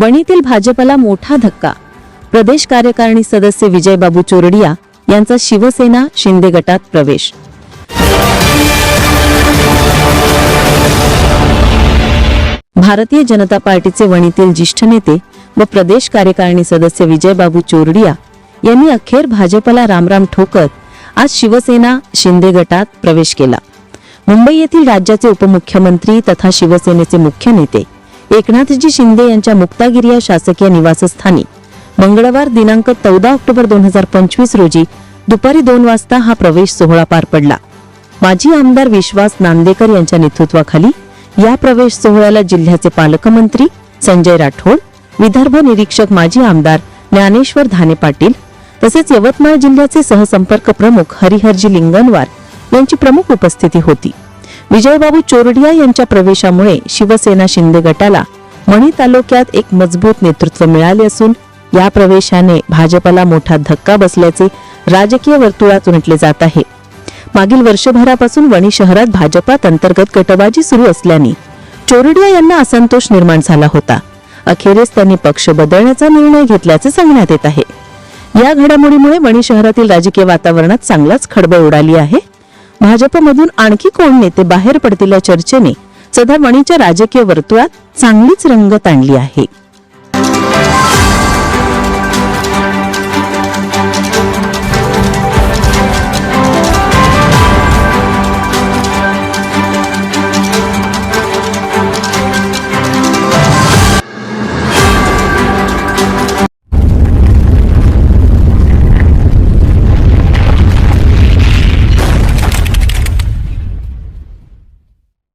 वणीतील भाजपला मोठा धक्का. प्रदेश कार्यकारिणी सदस्य विजयबाबू चोरडिया यांचा शिवसेना शिंदे गटात प्रवेश. भारतीय जनता पार्टीचे वणीतील ज्येष्ठ नेते व प्रदेश कार्यकारिणी सदस्य विजयबाबू चोरडिया यांनी अखेर भाजपला रामराम ठोकत आज शिवसेना शिंदे गटात प्रवेश केला. मुंबई येथील राज्याचे उपमुख्यमंत्री तथा शिवसेनेचे मुख्य नेते एकनाथजी शिंदे यांच्या मुक्तागिरी या शासकीय निवासस्थानी. मंगळवार दिनांक चौदा ऑक्टोबर दोन हजार पंचवीस रोजी दुपारी दोन वाजता हा प्रवेश सोहळा पार पडला. माजी आमदार विश्वास नांदेकर यांच्या नेतृत्वाखाली या प्रवेश सोहळ्याला जिल्ह्याचे पालकमंत्री संजय राठोड विदर्भ निरीक्षक माजी आमदार ज्ञानेश्वर धाने पाटील तसेच यवतमाळ जिल्ह्याचे सहसंपर्क प्रमुख हरिहरजी लिंगनवार यांची प्रमुख उपस्थिती होती. विजयबाबू चोरडिया यांच्या प्रवेशामुळे शिवसेना शिंदे गटाला मणी तालुक्यात एक मजबूत नेतृत्व मिळाले असून या प्रवेशाने भाजपला मोठा धक्का बसल्याचे राजकीय वर्तुळात उमटले जात आहे. मागील वर्षभरापासून वणी शहरात भाजपात अंतर्गत गटबाजी सुरू असल्याने चोरडिया यांना असंतोष निर्माण झाला होता. अखेरीस त्यांनी पक्ष बदलण्याचा निर्णय घेतल्याचे सांगण्यात येत आहे. या घडामोडीमुळे वणी शहरातील राजकीय वातावरणात चांगलाच खळबळ उडाली आहे. भाजपमधून आणखी कोण नेते बाहेर पडतील या चर्चेने सध्या वणीच्या राजकीय वर्तुळात चांगलीच रंगत आणली आहे.